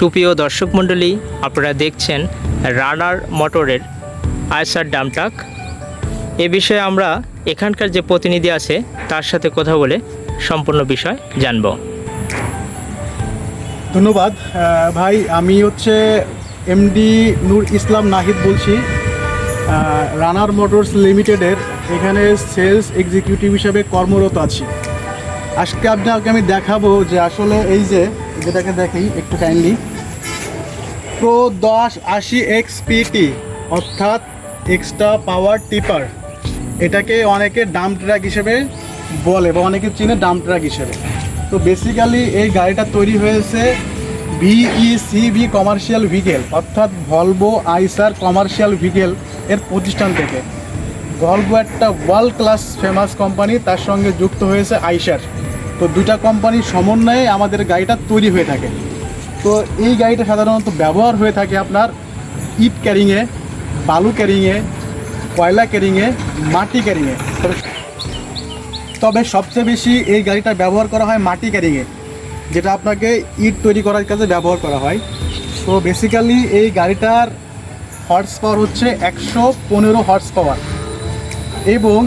সুপ্রিয় দর্শক মণ্ডলী, আপনারা দেখছেন রানার মোটরের আয়সার ডামটাক এ বিষয়ে আমরা এখানকার যে প্রতিনিধি আছে, তার সাথে কথা বলে সম্পূর্ণ বিষয় জানব। ধন্যবাদ। ভাই, আমি হচ্ছে এমডি নূর ইসলাম নাহিদ বলছি। রানার মোটরস লিমিটেডের এখানে সেলস এক্সিকিউটিভ হিসেবে কর্মরত আছি। আজকে আপনাকে আমি দেখাবো যে আসলে এই যে, যেটাকে দেখি একটু কাইন্ডলি প্রো দশ আশি এক্স পিটি অর্থাৎ এক্সট্রা পাওয়ার টিপার এটাকে অনেকে ডাম্প ট্রাক হিসেবে বলে বা অনেকে চিনে ডাম্প ট্রাক হিসেবে। তো বেসিক্যালি এই গাড়িটা তৈরি হয়েছে ভিইসিভি কমার্শিয়াল ভিকেল অর্থাৎ ভলভো আইসার কমার্শিয়াল ভিকেল এর প্রতিষ্ঠান থেকে। ভলভো একটা ওয়ার্ল্ড ক্লাস ফেমাস কোম্পানি তার সঙ্গে যুক্ত হয়েছে আইসার তো দুটা কোম্পানির সমন্বয়ে আমাদের গাড়িটা তৈরি হয়ে থাকে। তো এই গাড়িটা সাধারণত ব্যবহার হয়ে থাকে আপনার ইট ক্যারিংয়ে, বালু ক্যারিংয়ে, কয়লা ক্যারিংয়ে, মাটি ক্যারিংয়ে। তবে সবচেয়ে বেশি এই গাড়িটা ব্যবহার করা হয় মাটি ক্যারিংয়ে, যেটা আপনাকে ইট তৈরি করার কাজে ব্যবহার করা হয়। তো বেসিক্যালি এই গাড়িটার হর্স পাওয়ার হচ্ছে একশো পনেরো হর্স পাওয়ার এবং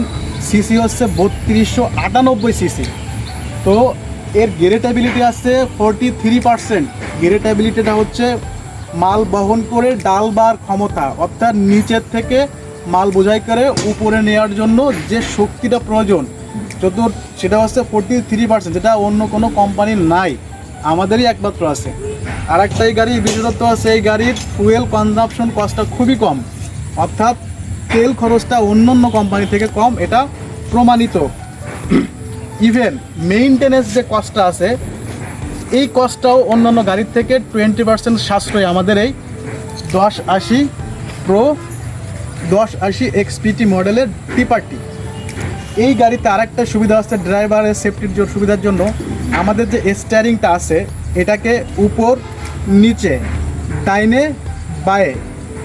সিসি হচ্ছে বত্রিশশো আটানব্বই সিসি তো এর গেরেটেবিলিটি আছে ফোরটি থ্রি পার্সেন্ট গেরেটেবিলিটিটা হচ্ছে মাল বহন করে ডাল বার ক্ষমতা, অর্থাৎ নিচের থেকে মাল বোঝাই করে উপরে নেওয়ার জন্য যে শক্তিটা প্রয়োজন। যত, সেটা হচ্ছে ফোরটি থ্রি পার্সেন্ট যেটা অন্য কোনো কোম্পানির নাই, আমাদেরই একমাত্র আছে। আর একটা এই গাড়ির বিশেষত্ব আছে এই গাড়ির ফুয়েল কনজাম্পশন কস্টটা খুবই কম। অর্থাৎ তেল খরচটা অন্য অন্য কোম্পানি থেকে কম, এটা প্রমাণিত। ইভেন মেইনটেনেন্স যে কস্টটা আছে, এই কস্টটাও অন্যান্য গাড়ির থেকে টোয়েন্টি পার্সেন্ট সাশ্রয় আমাদের এই দশ আশি প্রো দশ আশি এক্সপিটি মডেলের টিপারটি এই গাড়িতে আরেকটা সুবিধা আছে ড্রাইভারের সেফটির সুবিধার জন্য। আমাদের যে স্টিয়ারিংটা আছে, এটাকে উপর, নিচে, ডাইনে, বায়ে,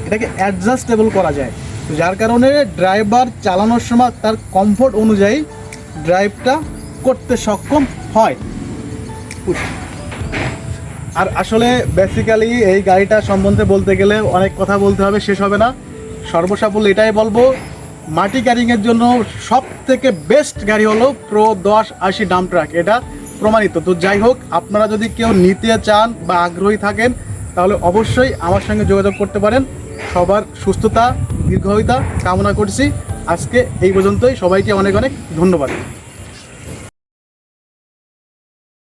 এটাকে অ্যাডজাস্টেবল করা যায়। যার কারণে ড্রাইভার চালানোর সময় তার কমফোর্ট অনুযায়ী ড্রাইভটা করতে সক্ষম হয়। আর আসলে বেসিক্যালি এই গাড়িটা সম্বন্ধে বলতে গেলে অনেক কথা বলতে হবে, শেষ হবে না। সর্বসাফল্য এটাই বলব, মাটি ক্যারিংয়ের জন্য সব থেকে বেস্ট গাড়ি হলো প্রো দশ আশি ডাম ট্রাক এটা প্রমাণিত। তো যাই হোক, আপনারা যদি কেউ নিতে চান বা আগ্রহী থাকেন, তাহলে অবশ্যই আমার সঙ্গে যোগাযোগ করতে পারেন। সবার সুস্থতা, দীর্ঘায়িতা কামনা করছি। আজকে এই পর্যন্তই। সবাইকে অনেক অনেক ধন্যবাদ।